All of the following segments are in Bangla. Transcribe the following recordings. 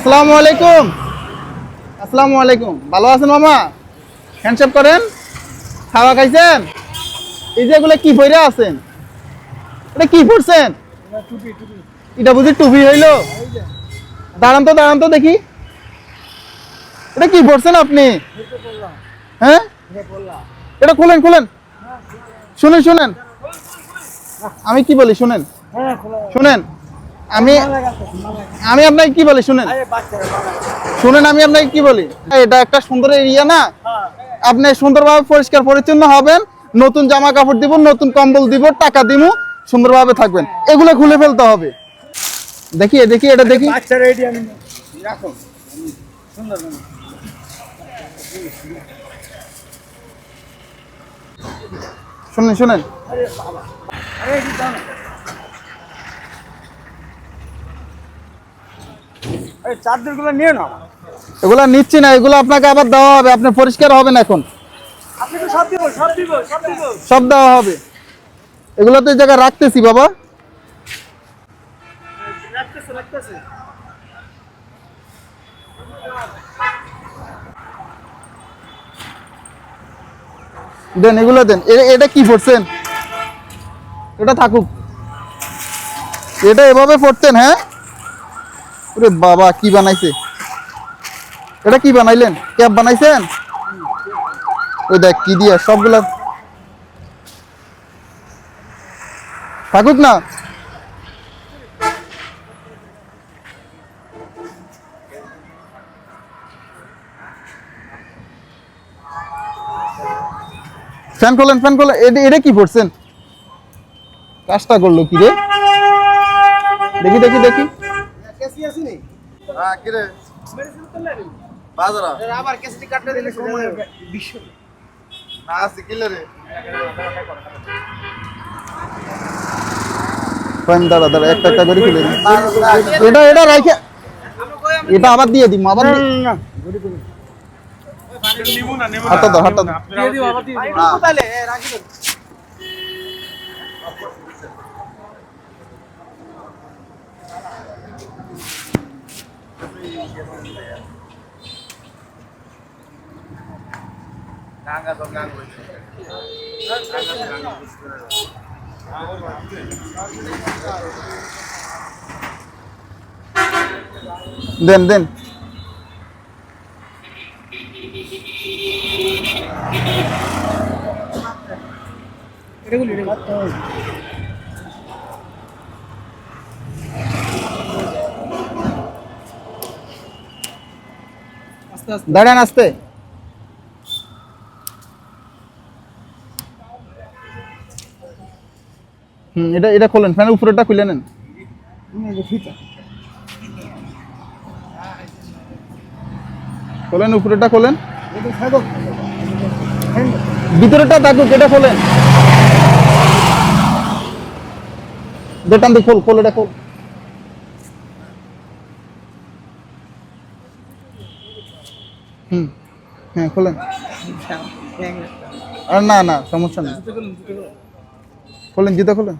আসসালামু আলাইকুম। আসসালামু আলাইকুম। ভালো আছেন মামা? হ্যান্ডশেক করেন? খাওয়া খাইছেন? এই যে এগুলো কি পরে আছেন? এটা কি পড়ছেন এটা বুঝি টুপি হইল? দাঁড়ান তো দাঁড়ান তো দেখি। এটা কি পড়ছেন আপনি? হ্যাঁ? এটা খুলেন খুলেন। শুনেন শুনেন। আমি কি বলি, শুনেন? শুনেন। আমি আমি আপনাকে কি বলি শুনেন? শুনেন আমি আপনাকে কি বলি? এটা একটা সুন্দর এরিয়া না? আপনি সুন্দরভাবে পরিষ্কার পরিচ্ছন্ন হবেন নতুন জামা কাপড় দিব নতুন কম্বল দিব টাকা দিব সুন্দরভাবে থাকবেন। এগুলো খুলে ফেলতে হবে। দেখি দেখি এটা দেখি। শুনেন শুনেন। নিয়ে নাও। এগুলো নিচ্ছি না এগুলো আপনাকে আবার দেওয়া হবে আপনি পরিষ্কার হবেন এখন। সব দেওয়া হবে। এগুলো তো জায়গায় রাখতেছি বাবা। দেন এগুলো দেন। এটা কি পড়ছেন এটা থাকুক। এটা এভাবে পড়তেন হ্যাঁ? ওরে বাবা, কি বানাইছে? এটা কি বানাইলেন? ক্যাপ বানাইছেন? ওই দেখ, কি দিয়ে, সবগুলা। থাকুক না। ফ্যান খোলেন ফ্যান খোলেন এটা কি পড়ছেন কাজটা করল কি রে? দেখি দেখি দেখি। কেসি আছে নি? হ্যাঁ কিরে মেডিসিন তো লাগে বাজারা? আবার কেসি কাটতে দিলে সময় বিশ্ব। না আছে কিলে রে? ফ্যান দাঁড়া দাঁড়া একটা একটা করে খুলে এটা এটা রাইখে। এটা আবার দিয়ে দিম আবার দি- হাতটা দাও হাতটা দাও। দিয়ে দিও আবার দিয়ে দিও। তাহলে রাখি দাও গাঙ্গা তো গাঙ্গ হইছে দেন দেন। এগুলো এগুলো দাঁড়ান আসতে। হুম এটা এটা খোলেন ফ্যানের উপরেটা খুলে নেন। খোলেন উপরেটা খোলেন। ভিতরেটা থাকুক এটা খোলেন। দেটান দি খোল খোল এটা খোল। হুম। হ্যাঁ খোলেন। আর না না সমস্যা নেই। খোলেন জুতা খোলেন।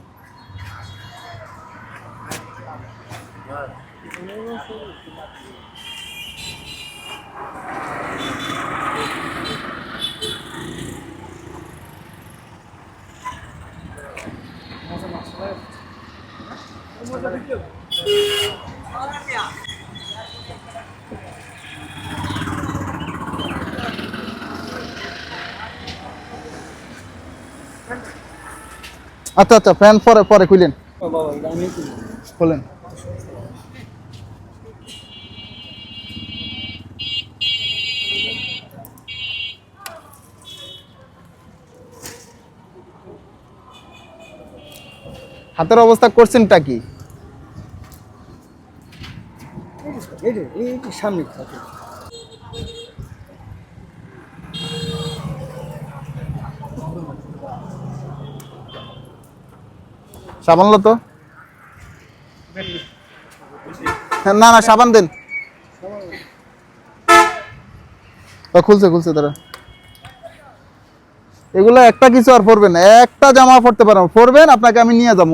আচ্ছা আচ্ছা ফ্যান পরে পরে খুলেন। খোলেন। হাতের অবস্থা করছেনটা কি? সামনে সাবান লো তো। না না, সাবান দেন। খুলছে খুলছে তারা। এগুলো একটা কিছু আর পরবেন একটা জামা পরতে পারেন পরবেন, আপনাকে আমি নিয়ে যাব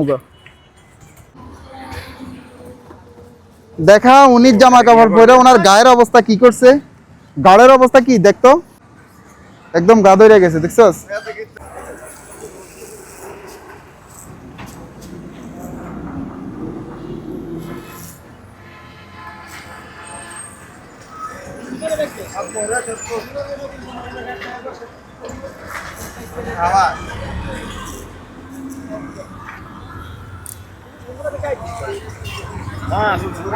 দেখা, উনির জামা কাপড় পরে ওনার গায়ের অবস্থা কি করছে? গাড়ের অবস্থা কি, দেখতো? একদম গা ধরে গেছে, দেখছস? আবার হ্যাঁ শুধু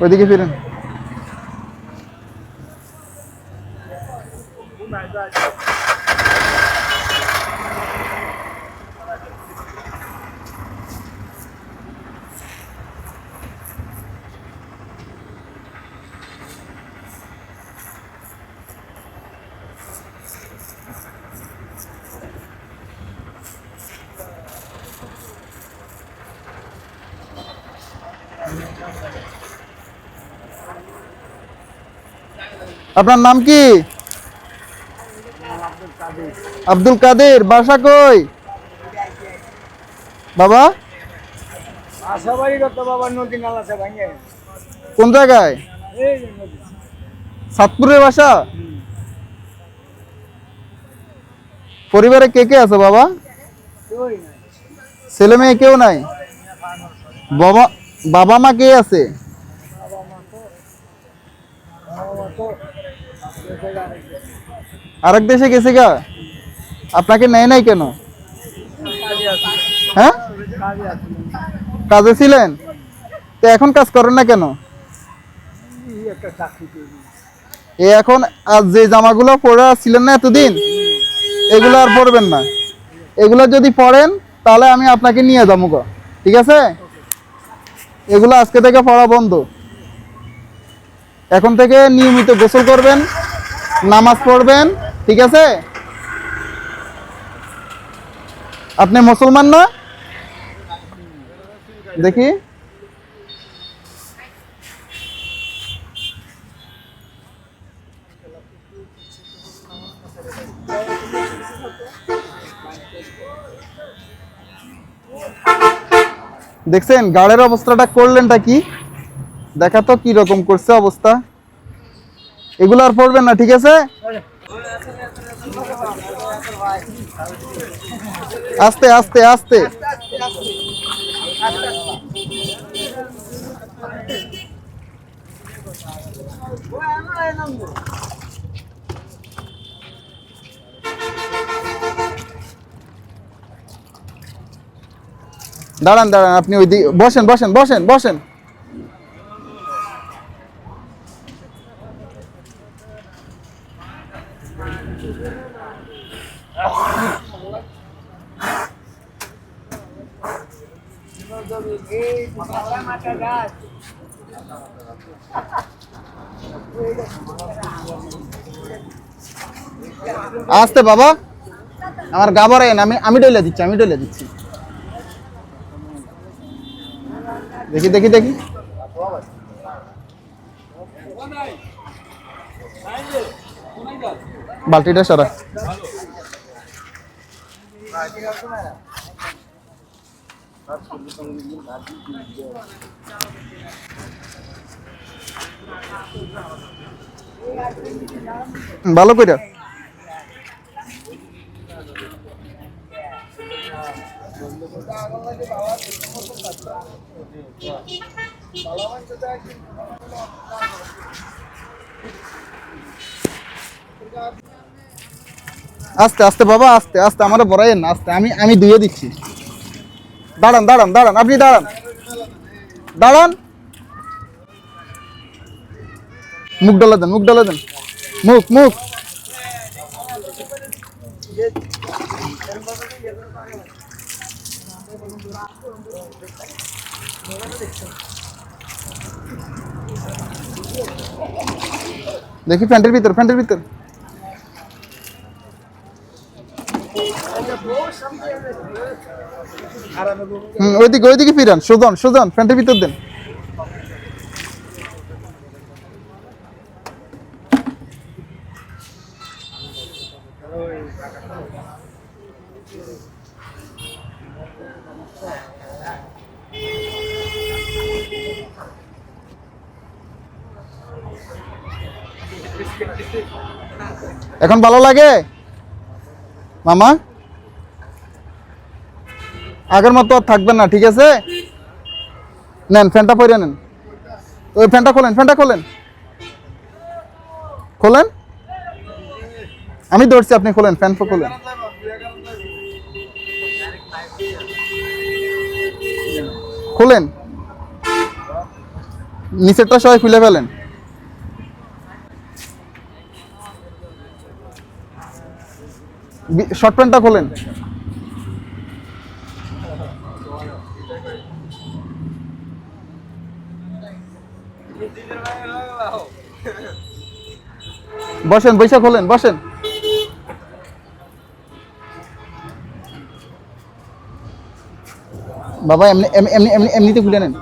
ওইদিকে ফিরেন আপনার নাম কি? আব্দুল কাদের, বাসা কই? বাবা? কোন জায়গায়? সাতপুরের বাসা? পরিবারে কে কে আছে বাবা? ছেলে মেয়ে কেউ নাই? বাবা বাবা মা কে আছে বাবা মা তো বাবা মা তো দেশে গাড়ি আরেক দেশে গেছে গা। আপনাকে নেয় নাই কেন? হ্যাঁ? কাজে ছিলেন? তো এখন কাজ করেন না কেন? এ এখন আর যে জামাগুলো পরে ছিলেন না এতদিন, এগুলো আর পরবেন না। এগুলো যদি পরেন, তাহলে আমি আপনাকে নিয়ে যাব গো। ঠিক আছে? এগুলো আজকে থেকে পড়া বন্ধ। এখন থেকে নিয়মিত গোসল করবেন, নামাজ পড়বেন ঠিক আছে? আপনি মুসলমান না? দেখি। দেখছেন, গাড়ের অবস্থাটা করলেনটা কি? দেখা তো কি রকম করছে অবস্থা। এগুলো আর পড়বেন না, ঠিক আছে? আস্তে আস্তে আস্তে। দাঁড়ান দাঁড়ান আপনি ওই বসেন বসেন বসেন বসেন। আস্তে বাবা। আমার গাবার আমি আমি ডলে দিচ্ছি, আমি ডলে দিচ্ছি। দেখি দেখি দেখি। বালতিটা সারা। ভালো কইরা। আস্তে আস্তে বাবা, আস্তে আস্তে, আমার বড়াইয়েন না, আস্তে, আমি আমি ধুয়ে দিচ্ছি। দাঁড়ান দাঁড়ান দাঁড়ান, আপনি দাঁড়ান। দাঁড়ান। মুখ ডলা দেন, মুখ ডলা দেন। মুখ মুখ। দেখি প্যান্টের ভিতর প্যান্টের ভিতর। হুম ওইদিকে ওইদিকে ফিরান সুজন সুজন প্যান্টের ভিতর দেন। এখন ভালো লাগে? মামা? আগের মতো আর থাকবেন না, ঠিক আছে? নেন, ফ্যানটা পরে নেন। ওই ফ্যানটা খোলেন ফ্যানটা খোলেন। খোলেন? আমি ধরছি, আপনি খোলেন, ফ্যান খোলেন। খোলেন। নিচেরটা সবাই খুলে ফেলেন। শর্ট প্যান্টটা খোলেন। বসেন, বৈশা খোলেন, বসেন। বাবা, এমনি এমনি এমনি এমনি এমনিতে খুলে নেন।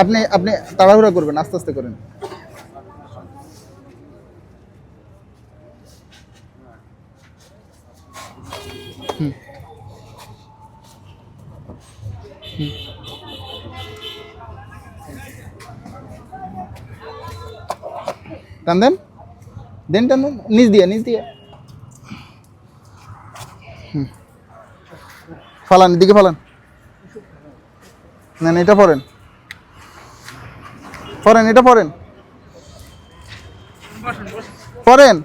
আপনি আপনি তাড়াহুড়া করবেন, আস্তে আস্তে করেন। টান দেন। দেন টান দেন। নিচ দিয়ে নিচ দিয়ে। ফালান এদিকে ফালান। না, এটা পড়েন পড়েন এটা পড়েন পড়েন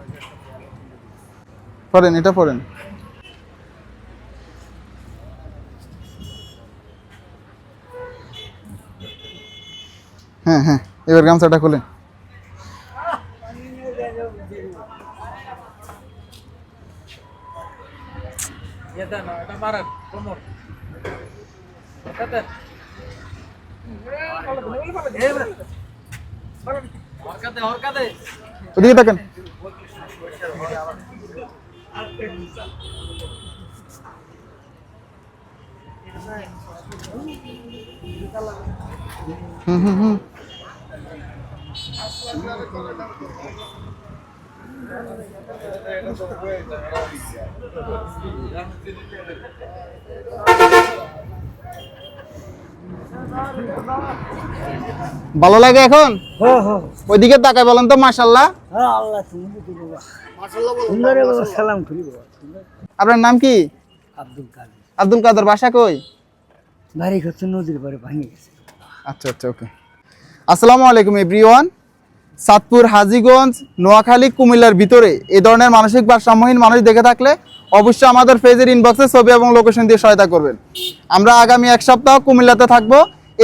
পড়েন এটা পড়েন হ্যাঁ হ্যাঁ এবার গামছাটা খুলেন। ওদিকে দেখেন হুম হুম হুম। ভালো লাগে এখন? হ্যাঁ হ্যাঁ। ওইদিকে তাকায় বলেন তো মাশাল্লাহ হ্যাঁ আপনার নাম কি? আব্দুল কাদের। আব্দুল কাদের বাসা কই? বাড়ি হচ্ছে নদীর পরে ভাঙে গেছে। আচ্ছা আচ্ছা ওকে। আসসালামু আলাইকুম এভরিওয়ান। সাতপুর, হাজীগঞ্জ, নোয়াখালী, কুমিল্লার ভিতরে। এ ধরনের মানসিক ভারসাম্যহীন মানুষ দেখে থাকলে অবশ্যই আমাদের ফেজের ইনবক্সে ছবি এবং লোকেশন দিয়ে সহায়তা করবেন। আমরা আগামী এক সপ্তাহ কুমিল্লাতে থাকব।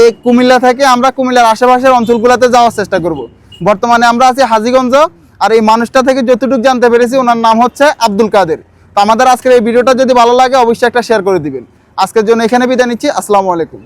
এই কুমিল্লা থেকে আমরা কুমিল্লার আশেপাশের অঞ্চলগুলোতে যাওয়ার চেষ্টা করব। বর্তমানে আমরা আছি হাজিগঞ্জ, আর এই মানুষটা থেকে যতটুকু জানতে পেরেছি, ওনার নাম হচ্ছে আব্দুল কাদের। তো আমাদের আজকের এই ভিডিওটা যদি ভালো লাগে, অবশ্যই একটা শেয়ার করে দিবেন। আজকের জন্য এখানে বিদায় নিচ্ছি। আসসালামু আলাইকুম।